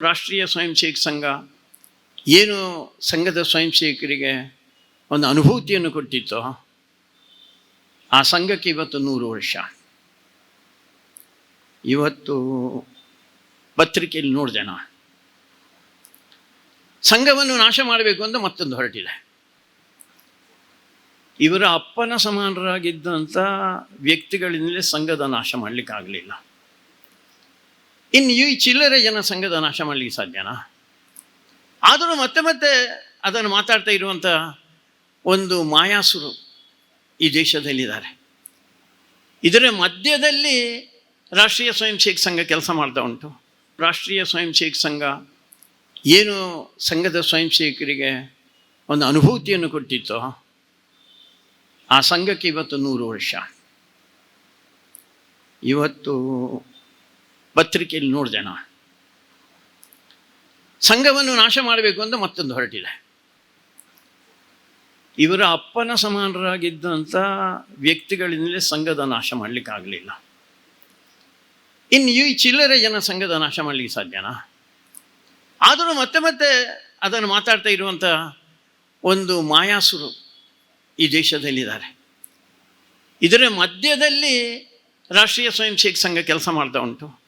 ರಾಷ್ಟ್ರೀಯ ಸ್ವಯಂ ಸೇವಕ ಸಂಘ ಏನು ಸಂಘದ ಸ್ವಯಂ ಸೇವಕರಿಗೆ ಒಂದು ಅನುಭೂತಿಯನ್ನು ಕೊಟ್ಟಿತ್ತೋ ಆ ಸಂಘಕ್ಕೆ ಇವತ್ತು ನೂರು ವರ್ಷ. ಇವತ್ತು ಪತ್ರಿಕೆಯಲ್ಲಿ ನೋಡಿದೆ ನಾನು. ಸಂಘವನ್ನು ನಾಶ ಮಾಡಬೇಕು ಅಂತ ಮತ್ತೊಂದು ಹೊರಟಿದೆ. ಇವರ ಅಪ್ಪನ ಸಮಾನರಾಗಿದ್ದಂಥ ವ್ಯಕ್ತಿಗಳಿಂದಲೇ ಸಂಘದ ನಾಶ ಮಾಡಲಿಕ್ಕಾಗಲಿಲ್ಲ. ಇನ್ನು ಈ ಚಿಲ್ಲರೆ ಜನ ಸಂಘದ ನಾಶ ಮಾಡಲಿಕ್ಕೆ ಸಾಧ್ಯನಾ? ಆದರೂ ಮತ್ತೆ ಮತ್ತೆ ಅದನ್ನು ಮಾತಾಡ್ತಾ ಇರುವಂಥ ಒಂದು ಮಾಯಾಸುರು ಈ ದೇಶದಲ್ಲಿದ್ದಾರೆ. ಇದರ ಮಧ್ಯದಲ್ಲಿ ರಾಷ್ಟ್ರೀಯ ಸ್ವಯಂ ಸೇವಕ ಸಂಘ ಕೆಲಸ ಮಾಡ್ತಾ ಉಂಟು. ರಾಷ್ಟ್ರೀಯ ಸ್ವಯಂ ಸೇವಕ ಸಂಘ ಏನು ಸಂಘದ ಸ್ವಯಂ ಸೇವಕರಿಗೆ ಒಂದು ಅನುಭೂತಿಯನ್ನು ಕೊಟ್ಟಿತ್ತೋ, ಆ ಸಂಘಕ್ಕೆ ಇವತ್ತು ನೂರು ವರ್ಷ. ಇವತ್ತು ಪತ್ರಿಕೆಯಲ್ಲಿ ನೋಡಿದೆ ನಾನು. ಸಂಘವನ್ನು ನಾಶ ಮಾಡಬೇಕು ಅಂತ ಮತ್ತೊಂದು ಹೊರಟಿದೆ. ಇವರ ಅಪ್ಪನ ಸಮಾನರಾಗಿದ್ದಂಥ ವ್ಯಕ್ತಿಗಳಿಂದಲೇ ಸಂಘದ ನಾಶ ಮಾಡಲಿಕ್ಕಾಗಲಿಲ್ಲ ಇನ್ನು ಈ ಚಿಲ್ಲರೆ ಜನ ಸಂಘದ ನಾಶ ಮಾಡಲಿಕ್ಕೆ ಸಾಧ್ಯನಾ? ಆದರೂ ಮತ್ತೆ ಮತ್ತೆ ಅದನ್ನು ಮಾತಾಡ್ತಾ ಇರುವಂಥ ಒಂದು ಮಾಯಾಸುರು ಈ ದೇಶದಲ್ಲಿದ್ದಾರೆ. ಇದರ ಮಧ್ಯದಲ್ಲಿ ರಾಷ್ಟ್ರೀಯ ಸ್ವಯಂ ಸೇವಕ ಸಂಘ ಕೆಲಸ ಮಾಡ್ತಾ ಉಂಟು.